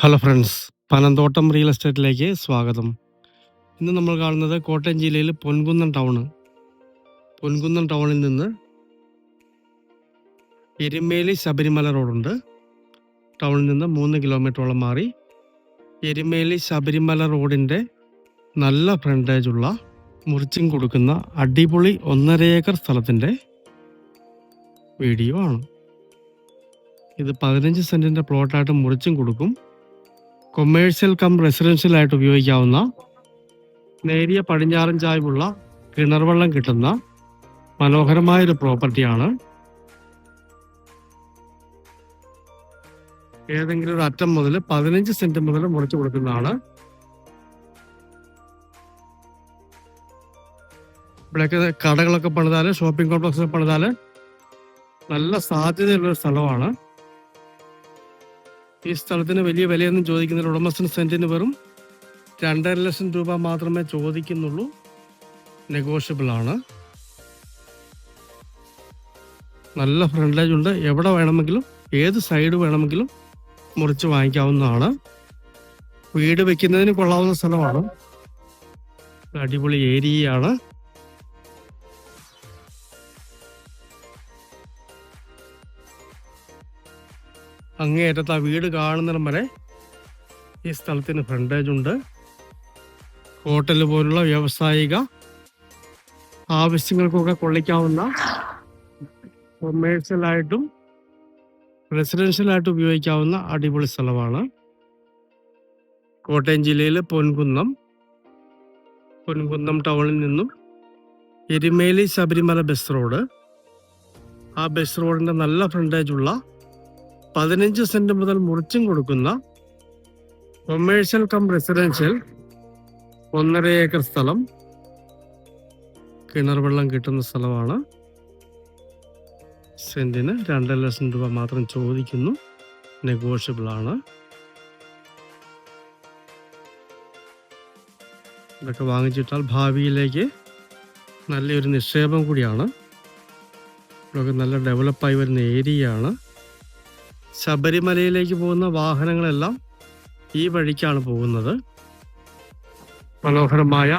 Hello friends Panamthottam real എസ്റ്റേറ്റിലേക്ക് സ്വാഗതം. ഇന്ന് നമ്മൾ കാണുന്നത് കോട്ടയം ജില്ലയിൽ പൊൻകുന്നം ടൗണ്. പൊൻകുന്നം ടൗണിൽ നിന്ന് എരുമേലി ശബരിമല റോഡുണ്ട്. ടൗണിൽ നിന്ന് മൂന്ന് കിലോമീറ്ററോളം മാറി എരുമേലി ശബരിമല റോഡിന്റെ നല്ല ഫ്രണ്ടേജുള്ള മുറിച്ചും കൊടുക്കുന്ന അടിപൊളി ഒന്നര ഏക്കർ സ്ഥലത്തിന്റെ വീഡിയോ ആണ്. ഇത് പതിനഞ്ച് സെന്റിന്റെ പ്ലോട്ടായിട്ട് മുറിച്ചും കൊടുക്കും. കൊമേഴ്സ്യൽ കം റെസിഡൻഷ്യൽ ആയിട്ട് ഉപയോഗിക്കാവുന്ന നേരിയ പടിഞ്ഞാറൻ ചായ്വുള്ള കിണർ വെള്ളം കിട്ടുന്ന മനോഹരമായൊരു പ്രോപ്പർട്ടിയാണ് ഏതെങ്കിലും ഒരു അറ്റം മുതൽ പതിനഞ്ച് സെന്റ് മുതൽ മുറിച്ചു കൊടുക്കുന്നതാണ്. ഇവിടെയൊക്കെ കടകളൊക്കെ പണിതാൽ ഷോപ്പിംഗ് കോംപ്ലക്സ് പണിതാൽ നല്ല സാധ്യതയുള്ള സ്ഥലമാണ്. ഈ സ്ഥലത്തിന് വലിയ വിലയൊന്നും ചോദിക്കുന്നില്ല. ഉടമസ്ഥൻ സെന്റിന് വെറും രണ്ടര ലക്ഷം രൂപ മാത്രമേ ചോദിക്കുന്നുള്ളൂ. നെഗോഷ്യബിൾ ആണ്. നല്ല ഫ്രണ്ടേജ് ഉണ്ട്. എവിടെ വേണമെങ്കിലും ഏത് സൈഡ് വേണമെങ്കിലും മുറിച്ച് വാങ്ങിക്കാവുന്നതാണ്. വീട് വെക്കുന്നതിന് കൊള്ളാവുന്ന സ്ഥലമാണ്. അടിപൊളി ഏരിയയാണ്. അങ്ങേയറ്റത്ത് ആ വീട് കാണുന്നിടം വരെ ഈ സ്ഥലത്തിന് ഫ്രണ്ടേജ് ഉണ്ട്. ഹോട്ടൽ പോലുള്ള വ്യാവസായിക ആവശ്യങ്ങൾക്കൊക്കെ കൊള്ളിക്കാവുന്ന കൊമേഴ്സ്യലായിട്ടും റെസിഡൻഷ്യലായിട്ടും ഉപയോഗിക്കാവുന്ന അടിപൊളി സ്ഥലമാണ്. കോട്ടയം ജില്ലയിലെ പൊൻകുന്നം. പൊൻകുന്നം ടൗണിൽ നിന്നും എരുമേലി ശബരിമല ബസ് റോഡ് ആ ബസ് റോഡിന്റെ നല്ല ഫ്രണ്ടേജ് ഉള്ള പതിനഞ്ച് സെന്റ് മുതൽ മുറിച്ചും കൊടുക്കുന്ന കൊമേഴ്ഷ്യൽ കം റെസിഡൻഷ്യൽ ഒന്നര ഏക്കർ സ്ഥലം. കിണർ വെള്ളം കിട്ടുന്ന സ്ഥലമാണ്. സെന്റിന് രണ്ടര ലക്ഷം രൂപ മാത്രം ചോദിക്കുന്നു. നെഗോഷ്യബിൾ ആണ്. ഇതൊക്കെ വാങ്ങിച്ചിട്ടാൽ ഭാവിയിലേക്ക് നല്ലൊരു നിക്ഷേപം കൂടിയാണ്. ഇതൊക്കെ നല്ല ഡെവലപ്പായി വരുന്ന ഏരിയയാണ് ശബരിമലയിലേക്ക് പോകുന്ന വാഹനങ്ങളെല്ലാം ഈ വഴിക്കാണ് പോകുന്നത്. മനോഹരമായ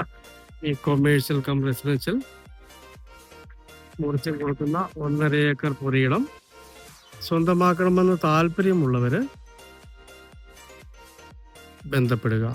ഈ കൊമേഴ്സ്യൽ കം റെസിഡൻഷ്യൽ മുറിച്ച് കൊടുക്കുന്ന ഒന്നര ഏക്കർ പുരയിടം സ്വന്തമാക്കണമെന്ന് താല്പര്യമുള്ളവര് ബന്ധപ്പെടുക.